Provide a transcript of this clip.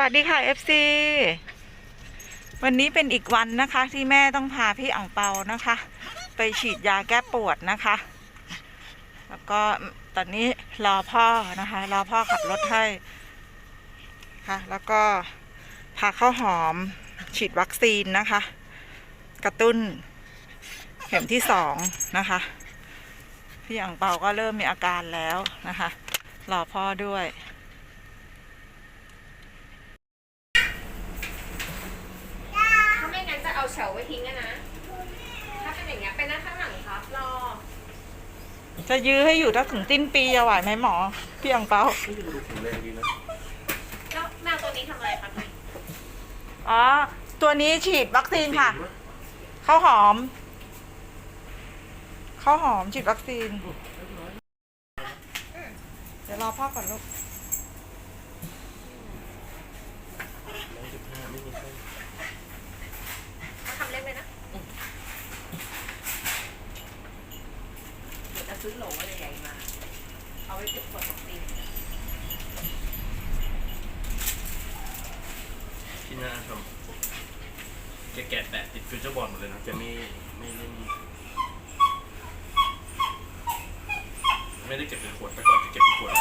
วัสดีค่ะ FC วันนี้เป็นอีกวันนะคะ ที่แม่ต้องพาพี่อ่างเปานะคะ ไปฉีดยาแก้ปวดนะคะ แล้วก็ตอนนี้รอพ่อนะคะ รอพ่อขับรถให้ค่ะ แล้วก็พาข้าวหอมฉีดวัคซีนนะคะ กระตุ้นเข็มที่สองนะคะ พี่อ่างเปาก็เริ่มมีอาการแล้วนะคะ รอพ่อด้วย ถ้าไม่งั้นจะเอาเฉาไว้ ทิ้งอะนะ ถ้าเป็นอย่างเงี้ยเป็นหน้าข้างหลังครับ รอ จะยื้อให้อยู่ถ้าถึงสิ้นปีจะไหวไหมหมอพี่อ่างเปานี่ดูแข็งแรงดีนะแล้วแมวตัวนี้ทำอะไรคะพี่อ๋อ ตัวนี้ฉีดวัคซีนค่ะข้าวหอมข้าวหอมฉีดวัคซีน เดี๋ยวรอพ่อก่อนลูก ร้อยสิบห้าไม่มีไข้ มาทำเล่นเลยนะ เดี๋ยวจะ ซื้อโหลอะไรใหญ่มา เอาไว้เก็บขวดของตีนที่น่าชมแกแกะแปะติดฟิวเจอร์บอร์ดหมดเลยนะจะไม่ไม่เล่นไม่ได้เก็บเป็นขวดแต่ก่อนจะเก็บเป็นขวด